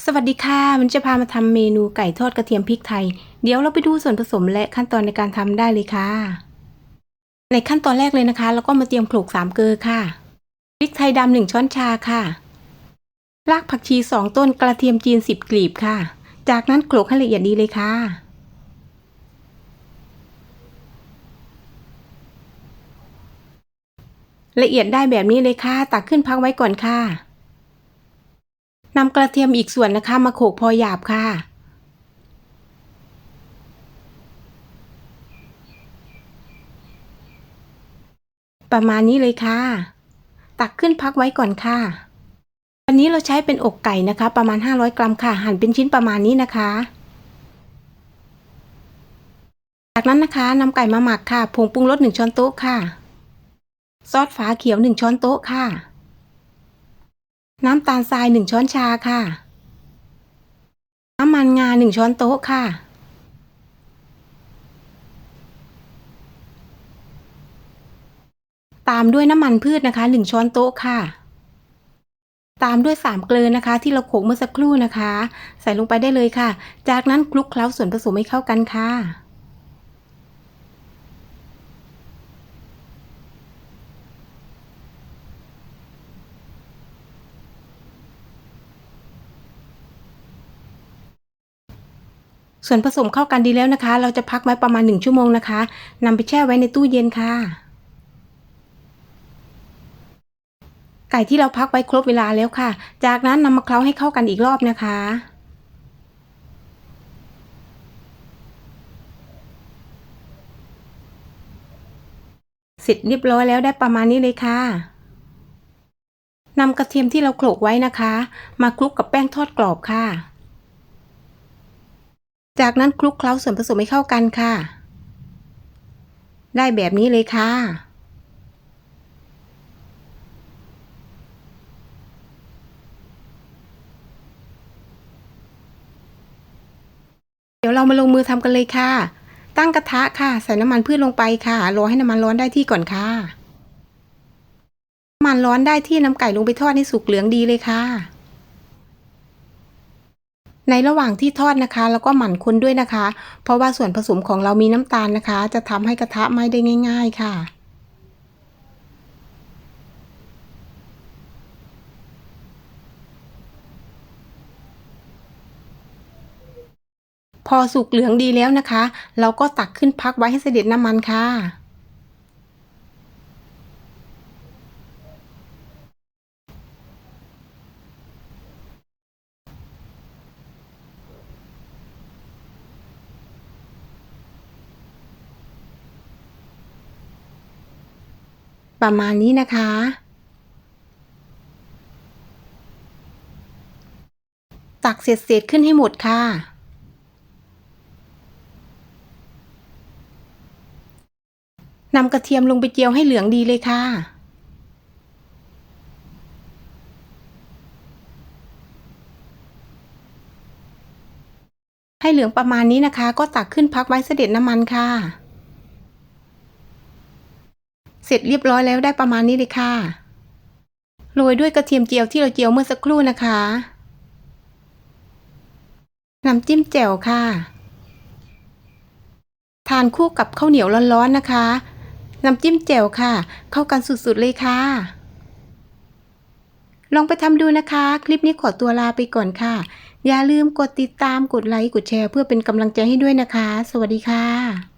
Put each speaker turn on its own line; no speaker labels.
สวัสดีค่ะ มันจะพามาทำเมนูไก่ทอดกระเทียมพริกไทย เดี๋ยวเราไปดูส่วนผสมและขั้นตอนในการทำได้เลยค่ะ ในขั้นตอนแรกเลยนะคะ เราก็มาเตรียมโขลกสามเกลือค่ะ พริกไทยดำหนึ่งช้อนชาค่ะ รากผักชีสองต้นกระเทียมจีนสิบกลีบค่ะ จากนั้นโขลกให้ละเอียดดีเลยค่ะ ละเอียดได้แบบนี้เลยค่ะ ตักขึ้นพักไว้ก่อนค่ะ นำกระเทียมอีกส่วนนะคะ มาโขลกพอหยาบค่ะประมาณนี้เลยค่ะ ตักขึ้นพักไว้ก่อนค่ะ วันนี้เราใช้เป็นอกไก่นะคะ ประมาณ 500 กรัมค่ะ หั่นเป็นชิ้นประมาณนี้นะคะ จากนั้นนะคะนำไก่มาหมักค่ะ ผงปรุงรส1ช้อนโต๊ะค่ะ ซอสฝาเขียว 1 ช้อนโต๊ะค่ะ น้ำตาลทราย1ช้อนชาค่ะ น้ำมันงา1ช้อนโต๊ะค่ะ ตามด้วยน้ำมันพืชนะคะ1ช้อนโต๊ะค่ะ ตามด้วย3เกลือนะคะ ที่เราโขลกเมื่อสักครู่นะคะ ใส่ลงไปได้เลยค่ะ จากนั้นคลุกเคล้าส่วนผสมให้เข้ากันค่ะ ส่วนผสมเข้ากันดีแล้วนะคะ เราจะพักไว้ประมาณ 1 ชั่วโมงนะคะนำไปแช่ไว้ในตู้เย็นค่ะ ไก่ที่เราพักไว้ครบเวลาแล้วค่ะ จากนั้นนำมาเคล้าให้เข้ากันอีกรอบนะคะเสร็จเรียบร้อยแล้วได้ประมาณนี้เลยค่ะนำกระเทียมที่เราโขลกไว้นะคะ มาคลุกกับแป้งทอดกรอบค่ะ จากนั้นคลุกเคล้าส่วนผสมให้เข้ากันค่ะ ได้แบบนี้เลยค่ะ เดี๋ยวเรามาลงมือทำกันเลยค่ะ ตั้งกระทะค่ะ ใส่น้ำมันพืชลงไปค่ะ รอให้น้ำมันร้อนได้ที่ก่อนค่ะ น้ำมันร้อนได้ที่น้ำไก่ลงไปทอดให้สุกเหลืองดีเลยค่ะ ในระหว่างที่ทอดนะคะ แล้วก็หมั่นคนด้วยนะคะ เพราะว่าส่วนผสมของเรามีน้ำตาลนะคะ จะทำให้กระทะไหม้ได้ง่าย ๆค่ะพอสุกเหลืองดีแล้วนะคะ เราก็ตักขึ้นพักไว้ให้เสด็จน้ำมันค่ะ ประมาณนี้นะคะ ตักเศษๆขึ้นให้หมดค่ะ นำกระเทียมลงไปเจียวให้เหลืองดีเลยค่ะให้เหลืองประมาณนี้นะคะ ก็ตักขึ้นพักไว้เสด็จน้ำมันค่ะ เสร็จเรียบร้อยแล้วได้ประมาณนี้เลยค่ะ โรยด้วยกระเทียมเจียวที่เราเจียวเมื่อสักครู่นะคะ น้ำจิ้มแจ่วค่ะ ทานคู่กับข้าวเหนียวร้อนๆนะคะ น้ำจิ้มแจ่วค่ะ เข้ากันสุดๆเลยค่ะ ลองไปทำดูนะคะ คลิปนี้ขอตัวลาไปก่อนค่ะ อย่าลืมกดติดตาม กดไลค์ กดแชร์ เพื่อเป็นกำลังใจให้ด้วยนะคะ สวัสดีค่ะ